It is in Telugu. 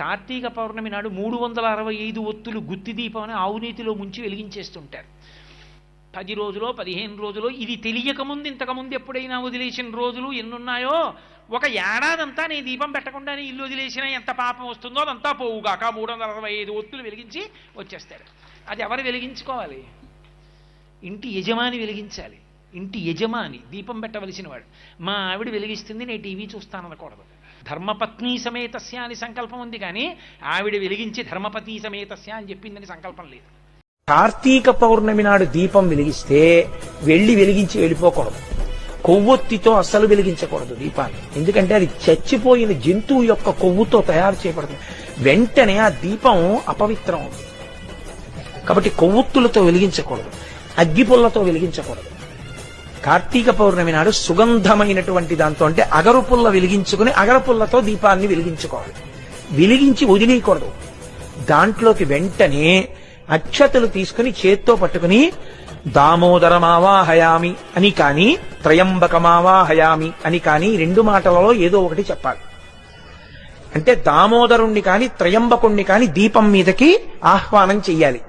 కార్తీక పౌర్ణమి నాడు మూడు వందల అరవై ఐదు ఒత్తులు గుత్తి దీపం అని ఆవునీతిలో ముంచి వెలిగించేస్తుంటారు. పది రోజులో పదిహేను రోజులో ఇది తెలియకముందు ఇంతకుముందు ఎప్పుడైనా వదిలేసిన రోజులు ఎన్నున్నాయో? ఒక ఏడాదంతా నేను దీపం పెట్టకుండానే ఇల్లు వదిలేసినా ఎంత పాపం వస్తుందో అదంతా పోవుగాక మూడు వందల అరవై ఐదు ఒత్తులు వెలిగించి వచ్చేస్తారు. అది ఎవరు వెలిగించుకోవాలి? ఇంటి యజమాని వెలిగించాలి. ఇంటి యజమాని దీపం పెట్టవలసిన వాడు మా ఆవిడ వెలిగిస్తుంది నేను టీవీ చూస్తాననకూడదు. ధర్మపత్ని సమేతస్య అని సంకల్పం ఉంది కానీ ఆవిడ వెలిగించి ధర్మపతి సమేతస్య అని చెప్పిందని సంకల్పం లేదు. కార్తీక పౌర్ణమి నాడు దీపం వెలిగిస్తే వెళ్ళి వెలిగించి వెళ్ళిపోకూడదు. కొవ్వొత్తితో అస్సలు వెలిగించకూడదు దీపాన్ని. ఎందుకంటే అది చచ్చిపోయిన జంతువు యొక్క కొవ్వుతో తయారు చేయబడుతుంది. వెంటనే ఆ దీపం అపవిత్రం అవుతుంది. కాబట్టి కొవ్వొత్తులతో వెలిగించకూడదు. అగ్గిపుల్లతో వెలిగించకూడదు. కార్తీక పౌర్ణమి నాడు సుగంధమైనటువంటి దాంతో అంటే అగరుపుల్ల వెలిగించుకుని అగరుపుల్లతో దీపాన్ని వెలిగించుకోవాలి. వెలిగించి వదిలేయకూడదు. దాంట్లోకి వెంటనే అక్షతలు తీసుకుని చేత్తో పట్టుకుని దామోదరమావాహయామి అని కాని త్రయంబకమావాహయామి అని కాని రెండు మాటలలో ఏదో ఒకటి చెప్పాలి. అంటే దామోదరుణ్ణి కాని త్రయంబకుణ్ణి కాని దీపం మీదకి ఆహ్వానం చెయ్యాలి.